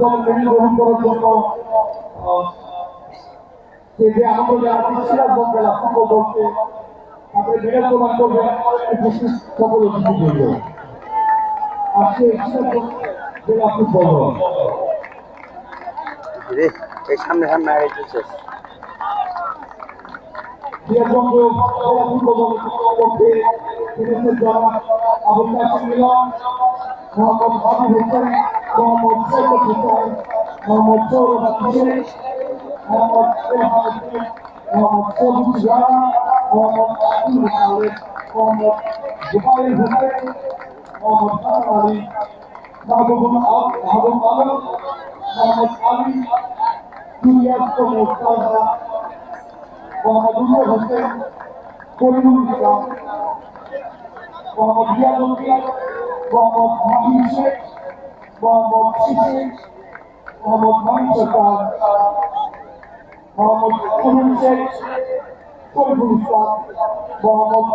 দলের মেলে গ্রহণ করার জন্য যে যে আনন্দ জানাচ্ছি সিরাজগঞ্জ জেলা ফুটবল দলকে তাদের প্রদান করবেন উপস্থিত সকল সামনে সামনে মিলন মোহাম্মদ হাবিব হোসেন। হোসেন মোহাম্মদ সৌরভ হোসেন মোহাম্মদ রেহান হোসেন মোহাম্মদ সবুজ রানা মোহাম্মদ আব্দুল খালেদ মোহাম্মদ জুবাইর হোসেন মোহাম্মদ হাসান আলী মাহবুবুল আল মাহবুব আলম মোহাম্মদ আলী জুলিয়াস প্রমোদ তালহা মোহাম্মদ উমর হোসেন করিমুল ইসলাম মোহাম্মদ রিয়াজুদ্দিন মোহাম্মদ মাহিন শেখ মোহাম্মদ শিশির মোহাম্মদ মাহিন সরকার মোহাম্মদ করুন শেখ শরীফুল ইসলাম মোহাম্মদ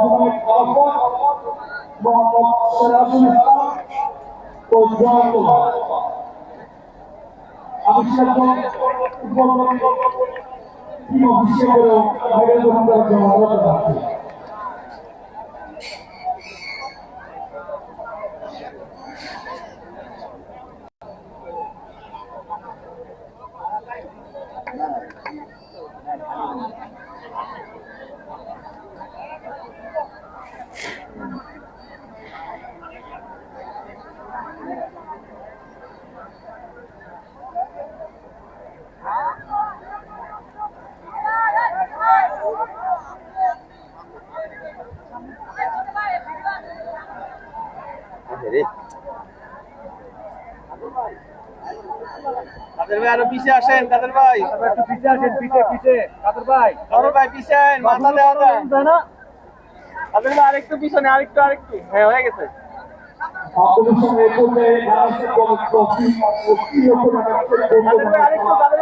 কাদের ভাই আরও পিছে আসেন কাদের ভাই? একটু পিছে আসেন পিছে পিছে। কাদের ভাই? ধরো ভাই পিছে মাথা দেওয়া যায় না। কাদের ভাই আরেকটু পিছনে আরেকটু আরেকটু। হ্যাঁ হয়ে গেছে। কাদের ভাই আরেকটু কাদের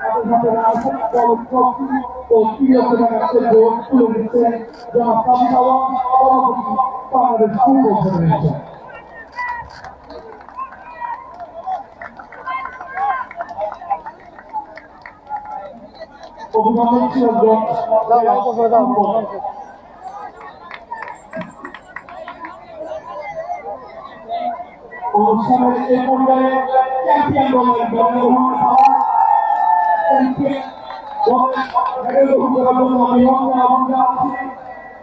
অভিনন্দন অল্প। অনুষ্ঠানের এই পর্যায়ে চ্যাম্পিয়ন দলের জন্মগ্রহণ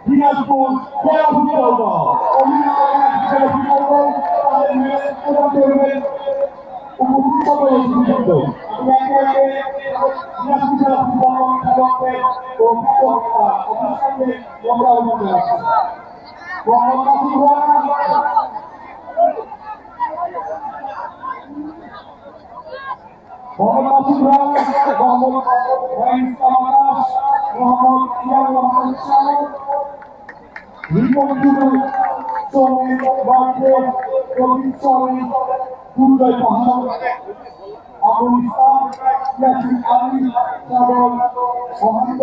দিনাজপুর জেলা ফুটবল দল জেলা ফুটবল দল প্রদান করবেন উপস্থিত একে দিনাজপুর জেলা ফুটবল দল খেলোয়াড়দের ও আমরা আহ্বান জানাচ্ছি টুডু শ্রমিক মার্কেট প্রদীপ চৌধুরী দুর্জয় পাহাড় আবুল ইসলাম ইয়াসিন আলী সাগর মহান্ত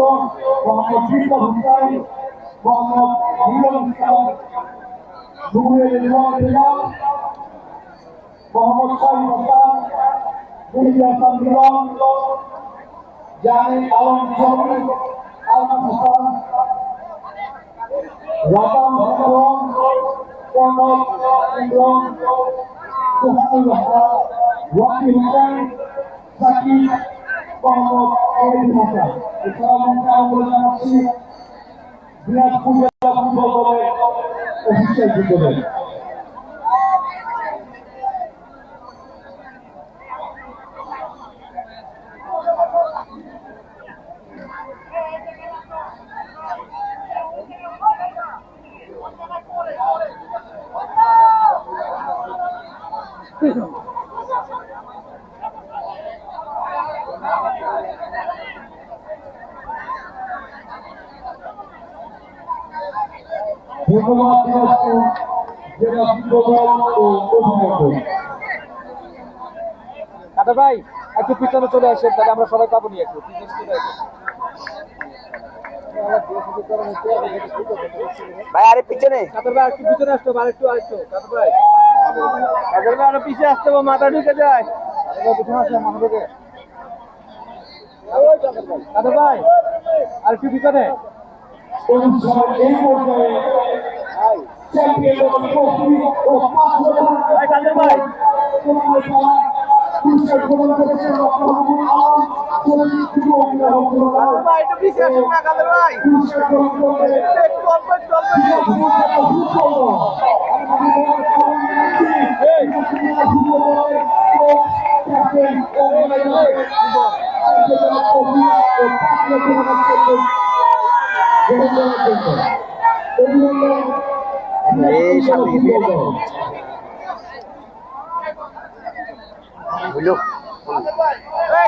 মোহাম্মদ জিল্লা হুসাইন মোহাম্মদ মিলন ইসলাম নুরের ইমাম বেলাল মোহাম্মদ শাহিদ হাসান মেহেদি হাসান জানে আলম চৌধুরী আলম হাসান রাতাম হাসান কনক ইমরান সুহানুল রহমান ওয়াকি হুসাইন সাকিব মোহাম্মদ এরিন হাসান এছাড়াও মঞ্চে আমন্ত্রণ জানাচ্ছি দিনাজপুর জেলা ফুটবল দলের অফিসিয়াল ফুটবলের অভিভাবক কাদের ভাই একটু পিছনে চলে আসেন তাহলে আমরা সবাই পাবো নি একটু ভাই আরে পিছনে। কাদের ভাই একটু পিছনে আসতো আরেকটু ভাই কাদের ভাই? আরও পিছিয়ে আসতে হবে মাথা ঢুকে যায় ভাই আর কি হাজার ভাই বুঝলো এই